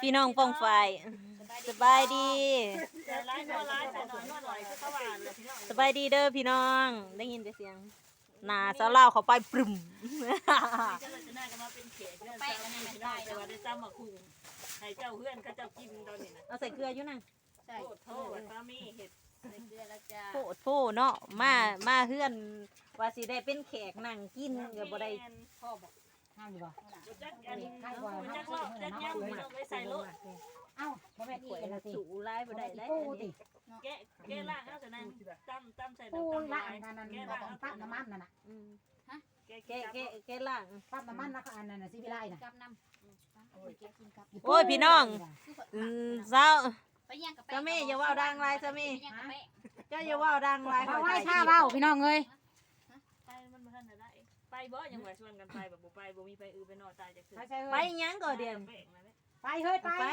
พี่น้องปองไฟสบายดีแต่ร้ายก็ร้ายแต่หน่อยหน่อยก็เข้าบ้านเลยพี่น้องสบายดีเด้อพี่น้อง ได้ยินแต่เสียงหนาสาวเล่าวเขาไปปรึมเจ้าจะน่าจะมาเป็นเขตเพื่อนเจ้านี่พี่น้องแต่ว่าได้ซ้ำมาคุงให้เจ้าเพื่อนเขาเจ้ากินตอนนี้นะเอาใส่เกลืออยู่นั่งโทษโทษป้ามีเห็ดใส่เกลือแล้วจ้าโพดโพเนาะมามาเฮือนว่าสิได้เป็นแขกนั่งกินก็บ่ได้พ่อบอก ห้ามดีบ่จักอันจักรอบจักย่ำพี่น้องไปใส่รถเอ้าบ่แม่นอีข่วยกันละละสิสูไล่บ่ได้ได้ปูอันติแกะแกะล่างเขาจะนั่งตั้มตั้มใส่ปูตั้มละลายอันนั้นแกะบ่ล่างต้องปั๊บน้ำมันนั่นน่ะอืมแกะแกะแกะแกะล่างปั๊บน้ำมันแล้วก็อันนั้นน่ะสิวิไลน่ะกับน้ำโอ้ยเก็บกินกับโอ้ยพี่น้องอืมเจ้าไปย่างกับเจ้าแม่อย่าว่าวดังไรเจ้าม่ไปย่างกับแป้งเจ้าอย่าว่าวดังไรบ่ไว้ท่าเว้าพี่น้องเอ้ย ไปมันมาท่านได้ไป บ่ยังว่าชวนกันไปแบบบ่ไปบ่มีไปอือไปนอนตายจากคืนไปใส่ไปเอ้ยหยังก่อนเดียนไปเฮ้ยไปไป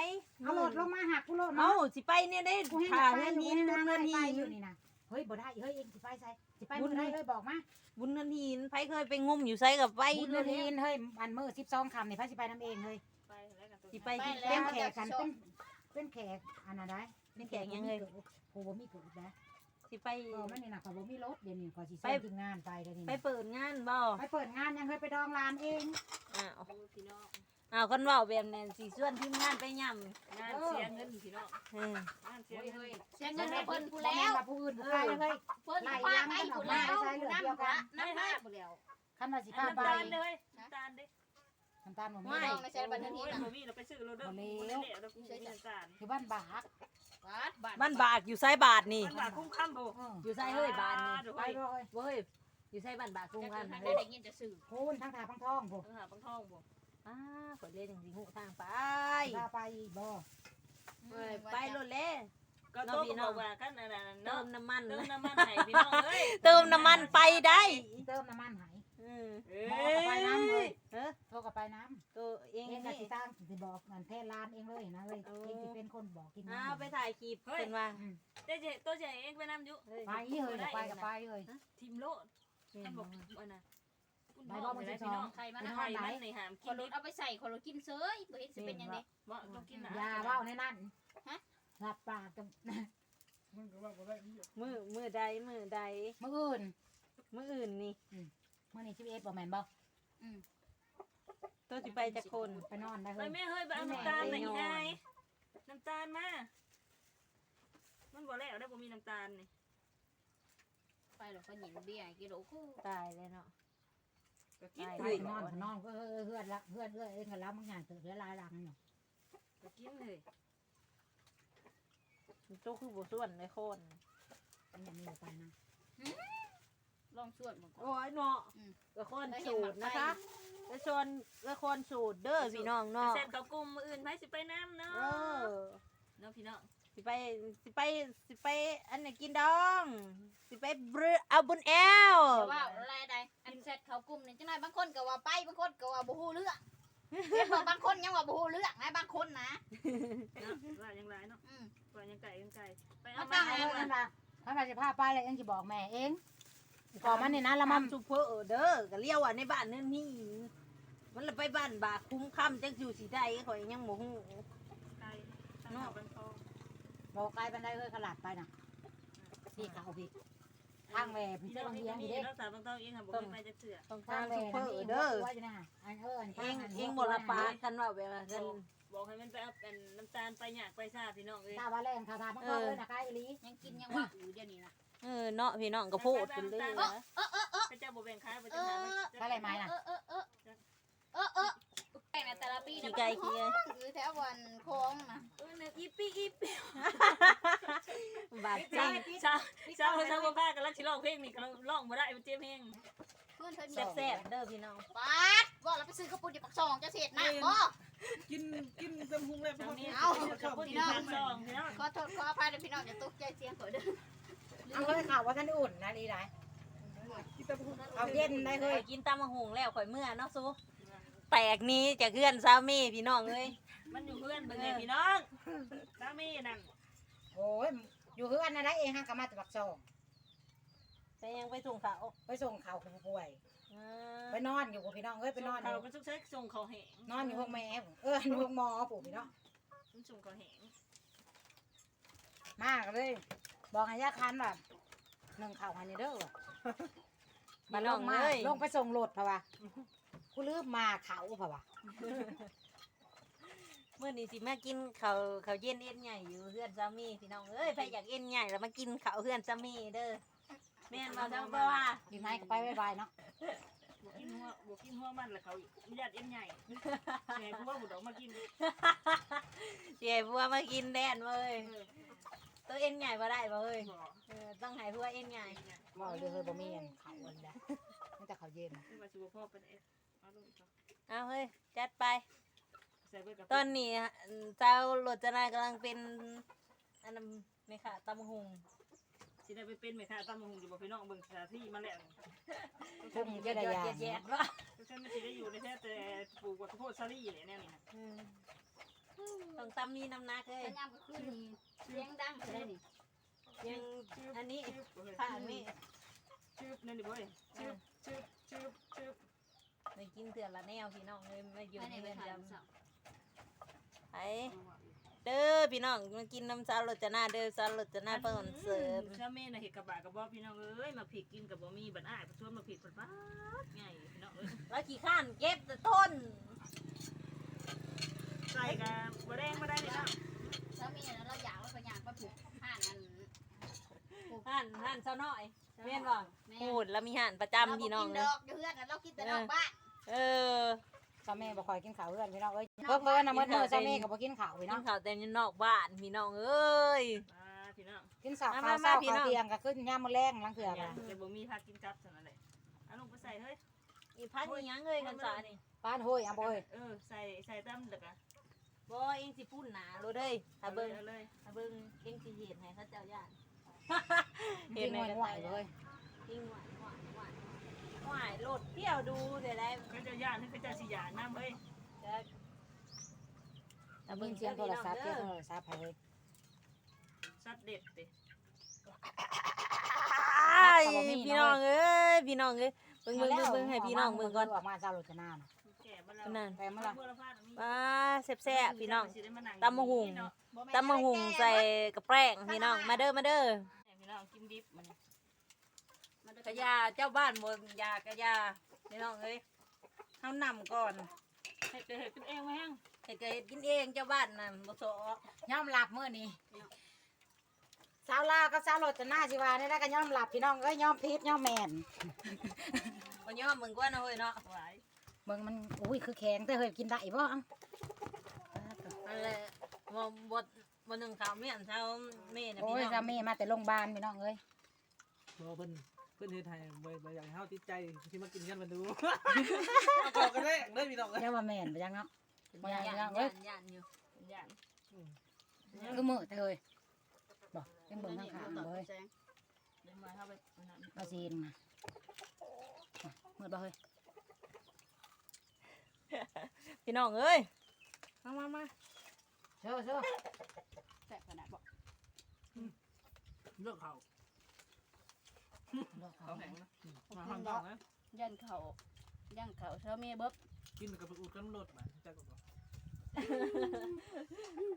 เอาโหลดลงมาหักกูโหลดเอาเนาะสิไปเนี่ยได้กูให้ถ่าไปเงินกูหิให้นบุญนั่งเงินไปหินอยู่นี่น่ะเฮ้ยบ่ได้เฮ้ยเองสิไปใส่สิไปบ่ได้เฮ้ยบอกมาบุญเงินหินไผเคยไปงมอยู่ไสกับไปบุญเลเรืยอนเฮ้ยอันมื้อ12ค่ำนี่พาสิไปนํเองเฮ้ยไปแล้วกันตัวสิไปไปที่แล้เป็นวแขกกันเป็นเป็นแขกอันนั้นได้เป็นแขกยังไงโอ้บ่มีเกิดนะ สิไปเออมันนี่น่ะก็บ่มีรถเดี๋ยวนี้ก็สิไป ส่งทีมงานไปเดี๋ยวนี้ไปเปิดงานบ่ไปเปิดงานยังเคยไปดองร้านเองอ้าวพี่น้องอ้าวคนเว้าแบบนั้นสิชวนทีมงานไปย่ำงานเสียเงินพี่น้องเอองานเสียเงินเสียเงินให้เพิ่นผู้แล้วผู้อื่นผู้ใครเลยเพิ่นพาไปผู้แล้วน้ำละน้ำละผู้แล้วคันว่าสิพาน้ำไปตาลเลยน้ำตาลดิ น้ำตาลบ่มีไม่ในเซนบันเทิงโอ้นี้ยนะบ่มีเราไปซื้อเราเด้อบ่ได้แล้วเราใช้น้ำตาลคือบ้านบากบาทบาทบ้านบากอยู่ไสบาทนี่ มันว่าคุ้มค่ำบ่เอออยู่ไสเฮ้ยบาทนี่ไปบ่เอ้ยเว้ยอยู่ไสบ้านบากกรุงจะกันทางเฮ้ยได้ยินจะสื่อพูนทั้งทาพังทองบ่เออปังทองบ่อ้าขอยเล่นจังสิฮู้ทางไปพาไปบ่เอ้ยไปโลดเลยก็โตบอกว่ากันนั่นน่ะเติเนาะมน้ำมันเติมนะน้ำมันให้พี่น้องเอ้ยเติมน้ำมันไปได้ เติมน้ำมันใหายเออเอ้หมอก็ไปน้ำเลยเออโทรก็ไปน้ตัวเอำงเองก็นี่สิตั้งสิบอกเงินแท้ร้านเองเลยนะเว้ยโอ้เองสิเป็นคนบอกกินอ้าวไปถ่ายคลิปเป็นว่าเจ๊เจ๊ตัวเจ๊เองไปน้ำอยู่เฮ้ยไปอีเฮ้ยไปก็ไปเฮ้ยทีมโลดท่านบอกว่าน่ะคุณไปพ่บ่อมาไปสิได้สพี่อน้งองใครมามันนะไข่มันในหามคกินนรดิถเอาไปใส่คนรถกินเซยบ่เห็นสิเป็นยังไงบ่ต้องกินนะยาเว้าในนั้นหลับปากกับมือมือใดมือใดมื้ออื่น มืออื่นนี่มื้ อนี้11บ่แม่นบ่ตัวสิไปจะคนไปนอนได้ไปเฮ้ยแม่เฮ้ยไปเอาน้ำตาลหน่อยไงน้ำตาลมา มันบ่แล้วได้บ่มีน้ำตาลนี่ไปหรอกก็หยินเบียร์กิโลคู่ตายเลยเนาะก็กินไปเลยนอนก็นอนก็เออเฮือนละเฮือนเอื้อเองก็แล้วมึงหยังตื่นหลายๆหลังเนาะก็กินเลยตัวคือบ่ส่วนในคนอันนี้มีไปนะ ลองส่วนมันก่อน โอ้ยเนาะละคนสูตรนะคะละชนละคนสูตรเด้อพี่น้องเนาะเสร็จเขากลุ่มอื่นไปสิไปน้ำเนาะเออ เนาะพี่น้องสิไปสิไปสิไปอันไหนกินดอง สิไปบรือเอาบุญแอลแต่ว่าอะไรใดอันเสร็จเขากลุ่มนี่จังไดบางคนก็ว่าไปบางคนก็ว่าบ่ฮู้เรื่องเห็นบ่บางคนยังว่าบ่ฮู้เรื่องนะบางคนนะเนาะว่ายังไรเนาะอืมว่ายังไก่ยังไก่ไปมาเอาตั้มางให้เออมานั่นล่ะถ้ามาสิพาไปแล้วเองสิบอกแม่เอง ก่อมันนี่นะแล้วมันซุปเปอร์เด้อก็เลี้ยวอะในบ้านนั่นนี่มันละไปบ้านบากคุ้มค่ำจังอยู่สิได้ข่อยยังบ่ฮู้ไก่ทางหน้าบันทองบอกไกลบันไดเอ้ยขลาดไปน่ะพี่เขาพี่ทางแหว่พี่พี่เจ้าน้องบางที่เฮียงมีอยู่เด้รักษาบางต้องเองค่ะบอกไปจะเสือต้องทาทางงแหว่ซุปเปอนั่นร์เองเด้อว่าอยู่นะอันเอออันเอทางงอันเองบ่ละปากันว่าแบบว่ากันบอกให้มันไปเอาเป็นน้ำตาลไปหยากไปซาพี่น้องเอ้ยถ้าว่าแรงถ้าทาพังทองเลยนะกายอีหลียังกินยังว่าอยู่เดี๋ยวนี้นะ เออเนาะพี่น้องก็พูดกันเลยนะพระเจ้าบ่แบ่งค้ายพระเอเจ้าหาออะไรไม้น่ะเออเออเออเออเออแป้งแต่ละปีขี้ไก่ขี้ไก่คือแถววันโค้งนะเออเนี่ยอีปีอีปีบาดชาเจ็วชาวชาวชาวบ้านกำลังชิร้องเพลงนี่กำลังร้องบ่ได้มันเจ็บเพลงเพื่อนเพิ่นบแซ่บๆเด้อพี่น้องปัดว่าเราไปซื้อกระปุกอยู่ปักซองจะเสร็จนะบ่กินกินตำหุงแล้วตรงนี้เอากับพูดที่ทางซองพี่น้องขอโทษขออภัยนะพี่น้องอย่าตกใจเสียงขอเด้อ เอาเลยข่าวว่าท่านอุ่นนะดีไรกินตำหุงเอาเย็นได้เลข่ยอยกินตำมะฮุงแล้วข่อยเมื่อเนาะซูแตกนี้จากเพื่อนสามีพี่น้องเอ้ยมันอยู่เพื่อนเบิ่งไงพี่น้องสามีนั่นโอ้ยอยู่เฮือนนะได้เองฮะกมาตะบักซองแต่ยังไปส่งเขาไปส่งข่าวผู้ป่วยอ่ไปานอนอยู่กับพี่น้องเอ้ยไปนอนอเขายู่ก็ซุกเซ็กส่งเขาแหงนอนอยู่ห้องแม่ผมเอออยู่ห้องหมอปู่พี่น้องมันส่งเขาแหงมากเลย บอกให้ยาคันแบบหนึ่งเข่าหันนี่เด้อว่ะพี่น้องมาเอ้ยลงไปส่งรถเพะวะกูลืมมาเขาเพะวะเมื่อนี้สิมากินข้าวข้าวเย็นเอ็นใหญ่อยู่เฮือนสามีพี่น้องเอ้ยใครอยากเอ็นใหญ่แล้วมากินข้าวเฮือนสามีเด้อแม่นบ่เจ้าบ่ว่ากินไหมก็ไปบายๆเนาะบวกินหัวบวกินหัวมันแล้วเขาญาติเอ็นใหญ่แหงพวกบุดอกมากินเจ๊บัวมากินแดนเว้ย ตัวเอ็นใหญ่บ่ได้บ่เอ้ยบ่เออต้องให้พัวเอ็นใหญ่ว่าเรื่องเฮ้ยบ่มีอันเขาอันใดนี่แต่เขาเย็นนี่ว่าสิบ่พ่อเป็นเอ็ดเอาลงจ้ะเอาเฮ้ยจัดไป ใส่เบิดกับตอนนี้อะเจ้าโรจนากำลังเป็นอันนั้นไม่ค่ะตำหุงสิได้ไปเป็นแม่ค้าตำบักหุ่งอยู่บ่พี่น้องเบิ่งสถานที่มาแล้วพุ่งจะได้ยาแยดๆว่าก็ฉันไม่ได้อยู่ในแท้แต่ปลูกว่าข้าวโพดซาลี่แหละแนวนี้นะ ต้องตำมีน้ำหนักเลยพยายามก็คือนี่เสียงดังเลยนี่ยังอันนี้ชึบข้างนี้ชึบนั่นดิเว้ยชึบชึบชึบชึบไปกินเถื่อนละแนวพี่น้องเลยมาอยู่ภายในในไปเรือนถ่ายจรูปสาวำไปเด้อพี่น้องมากินน้ำซาโรจนาเด้อซาโรจนาเปิ่นเสิร์ฟถ้าแม่น่ะเห็ดกระบะกระบอกพี่น้องเอ้ยมาผิกกินกับบ่มีบัดอ้ายชวนมาผิดบัดบ้าดไงพี่น้องเอ้ยแล้วขี้ข้านเก็บแต่ต้นใส่ กับบ่แดงบ่ได้เลยเนาะแล้วมีแล้วเราอยากเราไปอยากไปผูกห่านอันห่านห่านเจ้าน้อยเม่นบ่แม่พูดแล้วมีห่านประจำพี่น้องเราเลบ่ยกินดอกอยู่เฮือนน่ะเรากินแต่ดอกบ้านเออซาเม่บ่คอยกินข้าวเพื่อนพี่น้องเอ้ยเพิ่งเพิ่นน่ะมื้อมื้อซาเม่ก็บ่กินข้าวพี่กิน้อนงข้าวแต่อยู่นอกบ้านพี่น้องเอ้ยมาพี่น้องกินข้าวมาข้าวมาเช้าพี่ข้าวน้องเที่ยงก็ขึ้นยามมื้อแลงหลังเทื่ออย่าก็แต่บ่มีผักกินกับซั่นนั่นแหละเอาลงไปใส่เฮ้ยอีพันอีหยังเอ้ยกันซานี่ป้านโห้ยอะบ่เอ้ยเออใส่ใส่ตำแล้วก็ บ่เองสิพูดหนาโลดเด้ยถ้าเบิ่งเอาเลยถ้าเบิ่งเองสิเห็นให้เขาเจ้าย่านจริงๆห่วยๆเลยจริงหวานหวานหวานหวานโลดเที่ยวดูเดี๋ยวได้เขาจะย่านให้เขาจะสิย่านน้ำเฮ้ยจะแต่เบิ่งเสียงโทรศัพท์เสียงโทรศัพท์ให้เฮ้ยสัดเด็ดติอ้ายพี่น้องเอ้ยพี่น้องเอ้ยเบิ่งเบิ่งเบิ่งเบิ่งให้พี่น้องเบิ่งก่อนออกมาเช้าโรจนาน่ะ แก่มาแล้วนั่นไปมาละเมื่อละพาดมีว้าแซ่บๆพี่น้องสิได้มานั่งตำมะหุงเนาะบ่แม่นตำมะหุงใส่กระแป้งพี่น้องมาเด้อมาเด้อพี่น้องกินดิบมันมาเด้อกระยาเจ้าบ้านบ่ยากระยาพี่น้องเอ้ยเฮานำก่อนเฮ็ดเฮ็ดกินเองไหมฮังเฮ็ดก็เฮ็ดกินเองเจ้าบ้านน่ะบ่ซอยอมรับมื้อนี้สาวลาวกับสาวโรจนาสิว่านี่ได้ก็ยอมรับพี่น้องเอ้ยยอมผิดยอมแม่นบ่ยอมมึงกว่านะเฮ้ยเนาะหวาย เบิ่งมันอุ้ยคือแข็งแต่เฮ้ยกินได้บ่เอ้าอันแหละบ่บ่บ่นึงข้าวเมียนเช้าแม่น่ะโอ้พี่ยน้องซาเม่มาแต่โรงพยาบาลพี่น้องเอ้ยบ่เพิ่นเพิ่นเฮ็ดให้บ่บ่อยากให้เฮาติดใจที่มากินกันมาดู เอาบอกกันแรกเด้อพี่น้องเอ้ยเจ้าว่าแม่นไปยังเนาะบ่ยังย่านยังเอ้ย่ายนย่านอยู่ย่านคือมือแต่เฮ้ยบ่ยังเบิ่งข้างๆบ่เฮ้ยเดี๋ยวมาเข้าไปนั่นเอาซีนมาอะมืดบ่เฮ้ย พี่น้องเอ้ย มามามาเชื่อเชื่อแซ่บขนาดบ่เลือกเขาเลือกเขาเขาแข็งนะมาห้องท้องนะยันเขายันเขาเช้ามีเบิบกินกับอุดกันรถมาจักก็บ่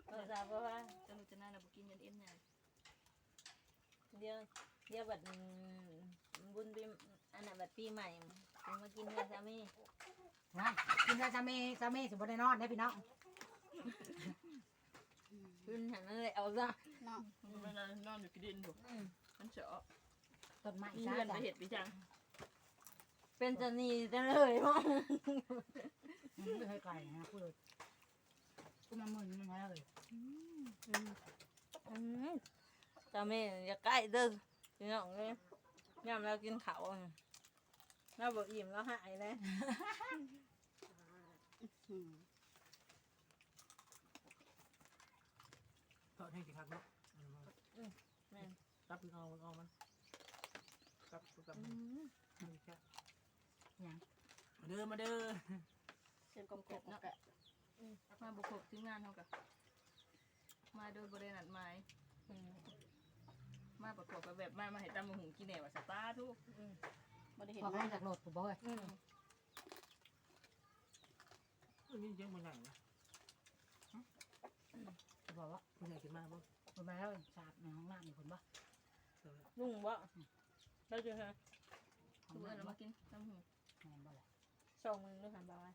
เออทราบว่าจะนูจะน่าเราบุกินยันเอ็นใหญ่เดี๋ยวเดี๋ยวบัดบุญปีอันนั้นบัดปีใหม่จึงมากินเนื้อสามี นะกินแล้วซาเม่ซาเม่สิบ่ได้นอนได้อพี่น้องขึ้นหันนั่นเลยเอาซะเนาะมันนอนอยู่กินดินอยู่มันเฉาะต้นไม้มีซาเงินจ้ะไปเห็ดไปจังเป็นจะนีจังเลยมั้งอืมไม่เคยไกลนะพูดเลยกูมามึนมันมาเลยสามีอย่าใกล้เด้อพี่น้องเลยยามเรากินข้าวอะเราบอกอิ่มแล้วหายเลย อืมทอดให้สิคักเนาะแม่นรับเอาเอามันรับกับมันแค่ยังมาเด้อมาเด้อเส้นกลมๆเนาะมาบุกบที่งานเขากะมาโดยบริษัทหมายอืมาประกอบกับแบบมามาให้ตำมะหุงกินแหน่ว่าสตาร์ทุกบ่ได้เห็นพอหน้ามาจากโหลดกูบ่เฮ้ย อืมมีเยอะมันใหญ่นะวะคุณอยากกินมากบ่คนมาแล้วสาบในห้องน้ำนี่คนบ่นุ่งบ่ได้จังฮะห้อทุงกคนเอาน้ำมาบ่กินน้ำหูแม่นบ่ล่ะสองมึงด้วยหันบ่อย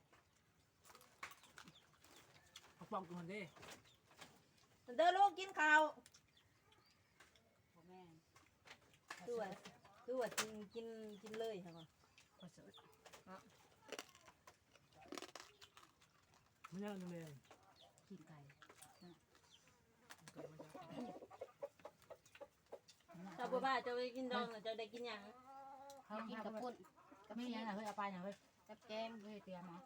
เอาปอมกันเด้เด้อลูกกินข้าวบ่แม่นคือว่าคือว่ากินกินกินเลยใช่ปะก็เสิร์ฟ มันยังนึงเลยกินไก่เกิดมาจากเจ้าบ่บ้าเจ้าไปกินดองน่ะเจ้าได้กินหยังเขากิกินนกักับบปุ่ปุ่นนก็มีอย่างน่ะเฮ้ยเอาไปน่ะเฮ้ยกับแกงเฮ้ยเตรียมมา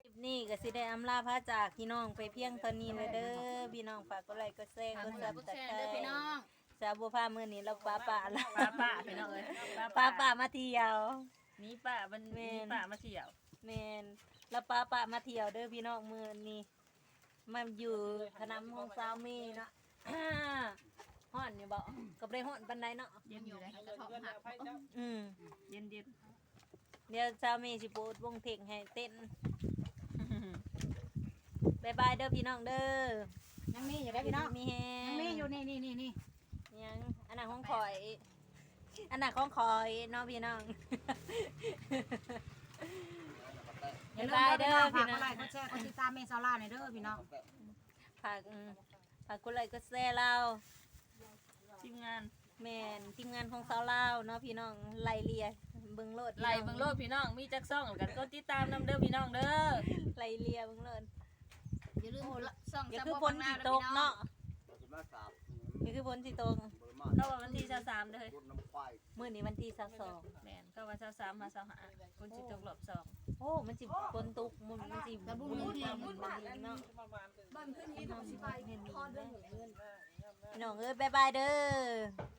คลิปนี้ก็สิได้อำลาพระจากพี่น้องไปเพียงเท่านี้เลยเด้อพี่น้องฝากกดไลค์กดแชร์ฝากกดกดซับกดสแชไครร์เด้อพี่น้องสาวบัวพามื้อนี้เราป้าป่าละป้าป้าพี่น้องเอ้ยป้าป่ามาเที่ยวมีป้ามันมีป้ามาเที่ยวแม่น แล้วป้าป่ามาเที่ยวเด้อพี่น้องมื้อนี้มาอยู่ขนำของสาวมีเนาะฮ้อนอยู่บ่ก็บ่ได้ฮ้อนปานใดเนาะเย็นอยู่เลยกระเทาะหักอืมเย็นเย็นเดี๋ยวสาวมีสิปูดวงเทงให้เต้นบายบายเด้อพี่น้องเด้อยังมีอยู่ได้อพี่น้องมีแฮยังมีอยู่นี่นี่นี่นี่ยังอันนั้นของคอย อันนั้นของคอยเน้องพี่น้อง อย่าลืมบ๊ายบายเด้อพี่น้องเด้อฝากกดไลค์กดแชร์กดติดตามเมซาร่าหน่อยเด้อพี่น้องฝากอืมฝากกุไลค์ก็แซ่เราทีมงานแม่นทีมงานของสาวลาวเนาะพี่น้องไล่เลียเบิ่งโลดไล่เบิ่งโลดพี่น้องมีจักซ่องกันก็ติดตามนํเด้อพี่น้องเด้อไล่เลียเบิ่งโลดอย่าลืมส่องอย่าสะคือโพกฝนหน้าสิเด้ตอกพี่น้องเนาะเราจะมาสาบนี่คือฝนสิตกบริมา ก็ว่าวันที่23เด้อเฮ้ยรถน้ำควายมื้อนี้วันที่22แม่นก็ว่า23มา25คนสิตกรอบสองโอ้มันสิฝนตกมันมันสิกระบุ้งบุ้งบุญบาทเนาะบ้านขึ้นนี้ต้องสิไปพอเดือนหนึ่งเงินพี่น้องเอ้ยบายบายเด้อ